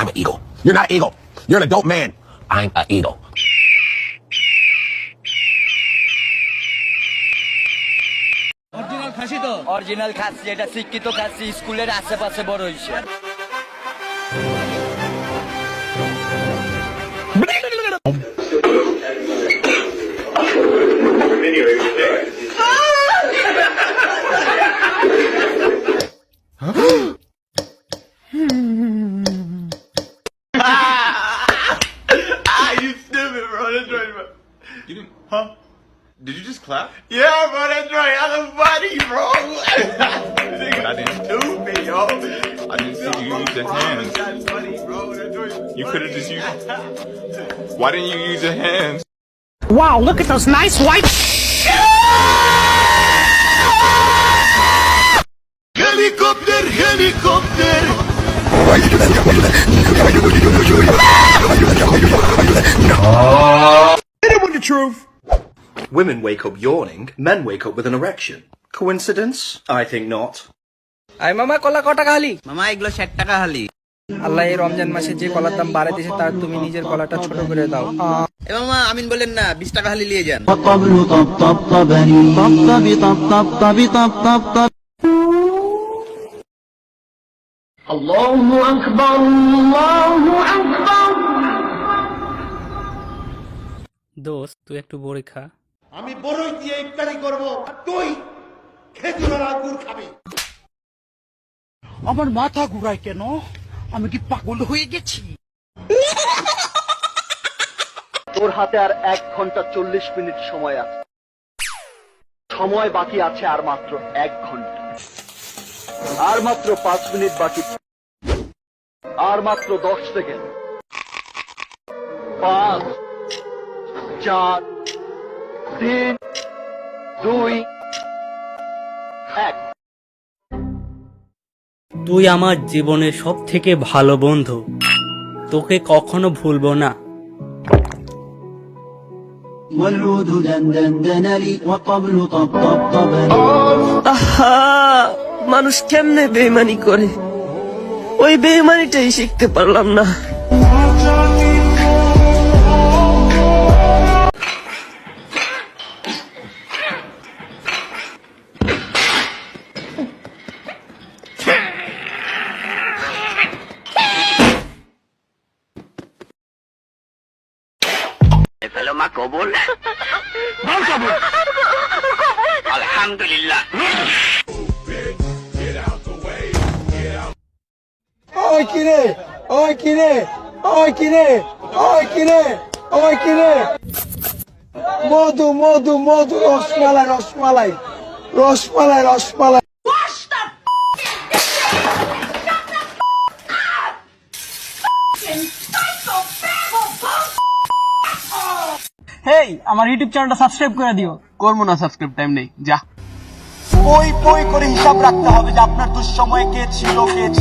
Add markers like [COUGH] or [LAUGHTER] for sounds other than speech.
I'm an eagle. You're not eagle. You're an adult man. I'm an eagle. Original খাসি তো original খাসি এটা শিক্ষিত খাসি স্কুলের আশেপাশে বড় হয়েছে huh? Did you just clap? Yeah, bro. That's right. I'm funny, bro. [LAUGHS] I didn't stupid, yo. I didn't see you use your hands. Bro. You could have just used. [LAUGHS] Why didn't you use your hands? Wow, look at those nice white. Helicopter, helicopter. Women wake up yawning, men wake up with an erection. Coincidence? I think not. I মামা কলা ক টাকা হালি মামা এগুলো ষাট টাকা হালি আল্লাহ এই রমজান মাসে যে কলার দাম বাড়ে দিয়েছে তার তুমি নিজের কলাটা ছোট করে দাও। এ মামা আমিন বলেন না বিশ টাকা হালি নিয়ে যান। আল্লাহু আকবার আল্লাহু আকবার দোস্ত তুই একটু বড়ি খা। আমি বড়ই দিয়ে ইফতারি করব তুই খেজুরের আঙ্গুর খাবি। আমার মাথা ঘুরায় কেন? আমি কি পাগল হয়ে গেছি? তোর হাতে আর এক ঘণ্টা চল্লিশ মিনিট সময় আছে। সময় বাকি আছে আর মাত্র এক ঘণ্টা। আর মাত্র পাঁচ মিনিট বাকি। আর মাত্র দশ সেকেন্ড। পাঁচ চার তিন দুই এক তুই আমার জীবনের সব থেকে ভালো বন্ধু তোকে কখনো ভুলবো না والعود دندن دن لي والطبل طب طب طبني আহা মানুষ কেমনে বেমানি করে ওই বেমানিটাই শিখতে পারলাম না ওই কিরে ওই কিরে ওই কিরে ওই কিরে ওই কিরে। মধু মধু মধু রসমালাই রসমালাই রসমালাই রসমালাই। হেই আমার ইউটিউব চ্যানেলটা সাবস্ক্রাইব করে দিও। করব না সাবস্ক্রাইব টাইম নেই যা। পই পই করে হিসাব রাখতে হবে যে আপনার দুঃসময়ে কে ছিল কে ছিল।